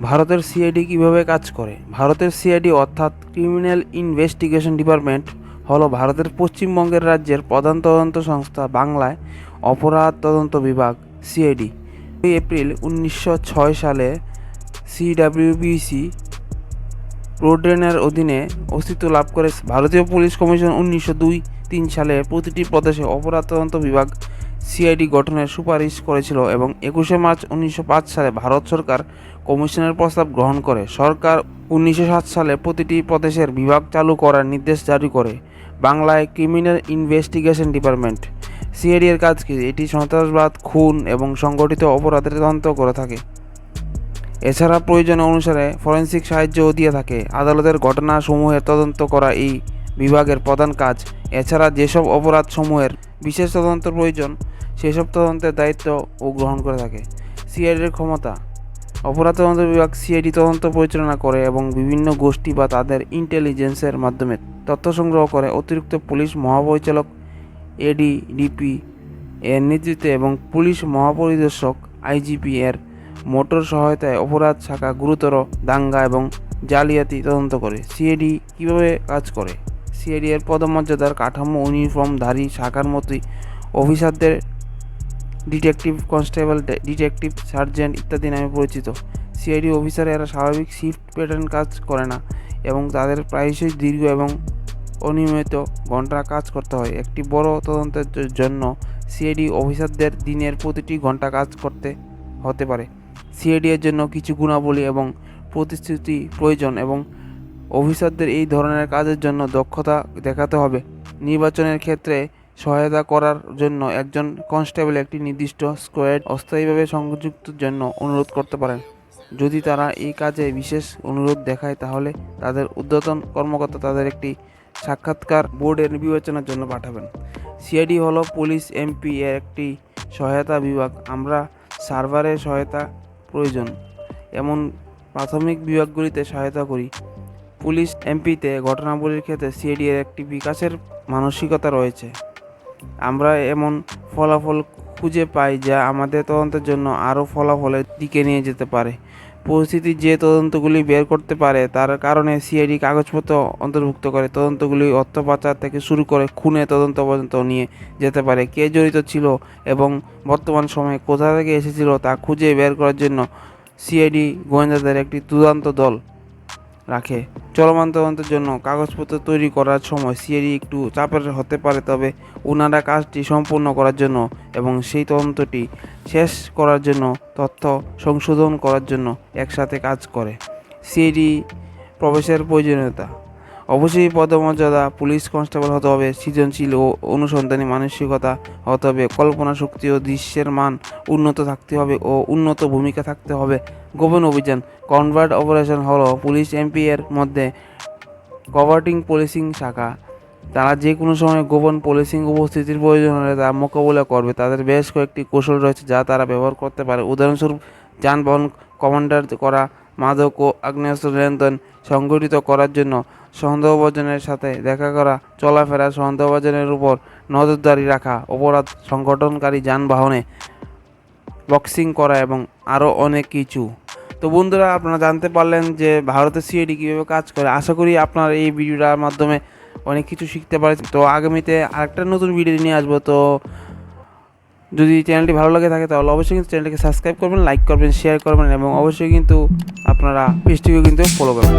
ভারতের সিআইডি কীভাবে কাজ করে? ভারতের সিআইডি অর্থাৎ ক্রিমিনাল ইনভেস্টিগেশন ডিপার্টমেন্ট হলো ভারতের পশ্চিমবঙ্গের রাজ্যের প্রধান তদন্ত সংস্থা বাংলায় অপরাধ তদন্ত বিভাগ সিআইডি দুই এপ্রিল উনিশশো ছয় সালে সিডাব্লিউবিসি রোডেনের অধীনে অস্তিত্ব লাভ করে ভারতীয় পুলিশ কমিশন উনিশশো দুই তিন সালে প্রতিটি প্রদেশে অপরাধ তদন্ত বিভাগ সিআইডি গঠনের সুপারিশ করেছিল এবং একুশে মার্চ উনিশশো পাঁচ সালে ভারত সরকার কমিশনের প্রস্তাব গ্রহণ করে। সরকার উনিশশো সাত সালে প্রতিটি প্রদেশের বিভাগ চালু করার নির্দেশ জারি করে, বাংলায় ক্রিমিনাল ইনভেস্টিগেশন ডিপার্টমেন্ট। সিআইডি এর কাজ কি? এটি সন্ত্রাসবাদ, খুন এবং সংগঠিত অপরাধের তদন্ত করে থাকে। এছাড়া প্রয়োজন অনুসারে ফরেন্সিক সাহায্যও দিয়ে থাকে। আদালতের ঘটনাসমূহের তদন্ত করা এই বিভাগের প্রধান কাজ। এছাড়া যেসব অপরাধসমূহের বিশেষ তদন্ত প্রয়োজন, সেসব তদন্তের দায়িত্ব ও গ্রহণ করে থাকে। সিআইডির ক্ষমতা। অপরাধ তদন্ত বিভাগ সিআইডি তদন্ত পরিচালনা করে এবং বিভিন্ন গোষ্ঠী বা তাদের ইন্টেলিজেন্সের মাধ্যমে তথ্য সংগ্রহ করে। অতিরিক্ত পুলিশ মহাপরিচালক এডিডিপি এর নেতৃত্বে এবং পুলিশ মহাপরিদর্শক আইজিপি এর মোটর সহায়তায় অপরাধ শাখা গুরুতর দাঙ্গা এবং জালিয়াতি তদন্ত করে। সিএডি কীভাবে কাজ করে? সিএডি এর পদমর্যাদার কাঠামো ইউনিফর্মধারী শাখার মতোই। অফিসারদের ডিটেকটিভ কনস্টেবল ডিটেকটিভ সার্জেন্ট ইত্যাদি নামে পরিচিত। সিআইডি অফিসার এরা স্বাভাবিক শিফট প্যাটার্ন কাজ করে না এবং তাদের প্রায়শই দীর্ঘ এবং অনিয়মিত ঘণ্টা কাজ করতে হয়। একটি বড় তদন্তের জন্য সিআইডি অফিসারদের দিনের প্রতিটি ঘণ্টা কাজ করতে হতে পারে। সিআইডি এর জন্য কিছু গুণাবলী এবং প্রতিশ্রুতি প্রয়োজন এবং অফিসারদের এই ধরনের কাজের জন্য দক্ষতা দেখাতে হবে। নির্বাচনের ক্ষেত্রে সহায়তা করার জন্য একজন কনস্টেবল একটি নির্দিষ্ট স্কোয়াড অস্থায়ীভাবে সংযুক্তের জন্য অনুরোধ করতে পারেন। যদি তারা এই কাজে বিশেষ অনুরোধ দেখায়, তাহলে তাদের ঊর্ধ্বতন কর্মকর্তা তাদের একটি সাক্ষাৎকার বোর্ডের বিবেচনার জন্য পাঠাবেন। সিআইডি হলো পুলিশ, এমপি এর একটি সহায়তা বিভাগ। আমরা সার্ভারের সহায়তা প্রয়োজন। এমন প্রাথমিক বিভাগগুলিতে সহায়তা করি। পুলিশ এমপিতে ঘটনাবলীর ক্ষেত্রে সিআইডি এর একটি বিকাশের মানসিকতা রয়েছে। আমরা এমন ফলাফল খুঁজে পাই যা আমাদের তদন্তের জন্য আরও ফলাফলের দিকে নিয়ে যেতে পারে। পরিস্থিতি যে তদন্তগুলি বের করতে পারে তার কারণে সিআইডি কাগজপত্র অন্তর্ভুক্ত করে তদন্তগুলি অর্থ পাচার থেকে শুরু করে খুনে তদন্ত পর্যন্ত নিয়ে যেতে পারে। কে জড়িত ছিল এবং বর্তমান সময়ে কোথা থেকে এসেছিল তা খুঁজে বের করার জন্য সিআইডি গোয়েন্দাদের একটি দুর্দান্ত দল রাখে। চলমান তদন্তের জন্য কাগজপত্র তৈরি করার সময় সিআইডি একটু চাপের হতে পারে, তবে ওনারা কাজটি সম্পূর্ণ করার জন্য এবং সেই তদন্তটি শেষ করার জন্য, তথ্য সংশোধন করার জন্য একসাথে কাজ করে। সিআইডি প্রবেশের প্রয়োজনীয়তা। অবশ্যই পদমর্যাদা পুলিশ কনস্টেবল হতে হবে, সৃজনশীল ও অনুসন্ধানী মানসিকতা হতে হবে, কল্পনা শক্তি ও দৃশ্যের মান উন্নত থাকতে হবে ও উন্নত ভূমিকা থাকতে হবে। গোপন অভিযান কনভার্ট অপারেশন হলো পুলিশ এমপি এর মধ্যে কভার্টিং পুলিশিং শাখা। তারা যে কোনো সময় গোপন পুলিশিং উপস্থিতির প্রয়োজন হলে তা মোকাবিলা করবে। তাদের বেশ কয়েকটি কৌশল রয়েছে যা তারা ব্যবহার করতে পারে। উদাহরণস্বরূপ, যানবাহন কমান্ডার করা, মাদক ও আগ্নেয়াস্ত্র নিয়ন্ত্রণ সংগঠিত করার জন্য সন্দেহভাজনের সাথে দেখা করা, চলাফেরা সন্দেহভাজনের উপর নজরদারি রাখা, অপরাধ সংগঠনকারী যানবাহনে বক্সিং করা এবং আরও অনেক কিছু। তো বন্ধুরা, আপনারা জানতে পারলেন যে ভারতের সিআইডি কীভাবে কাজ করে। আশা করি আপনার এই ভিডিওটার মাধ্যমে অনেক কিছু শিখতে পারে তো আগামীতে আরেকটা নতুন ভিডিও নিয়ে আসব। তো যদি চ্যানেলটি ভালো লাগে থাকে, তাহলে অবশ্যই কিন্তু চ্যানেলটিকে সাবস্ক্রাইব করবেন, লাইক করবেন, শেয়ার করবেন এবং অবশ্যই কিন্তু আপনারা পেজটিকে কিন্তু ফলো করবেন।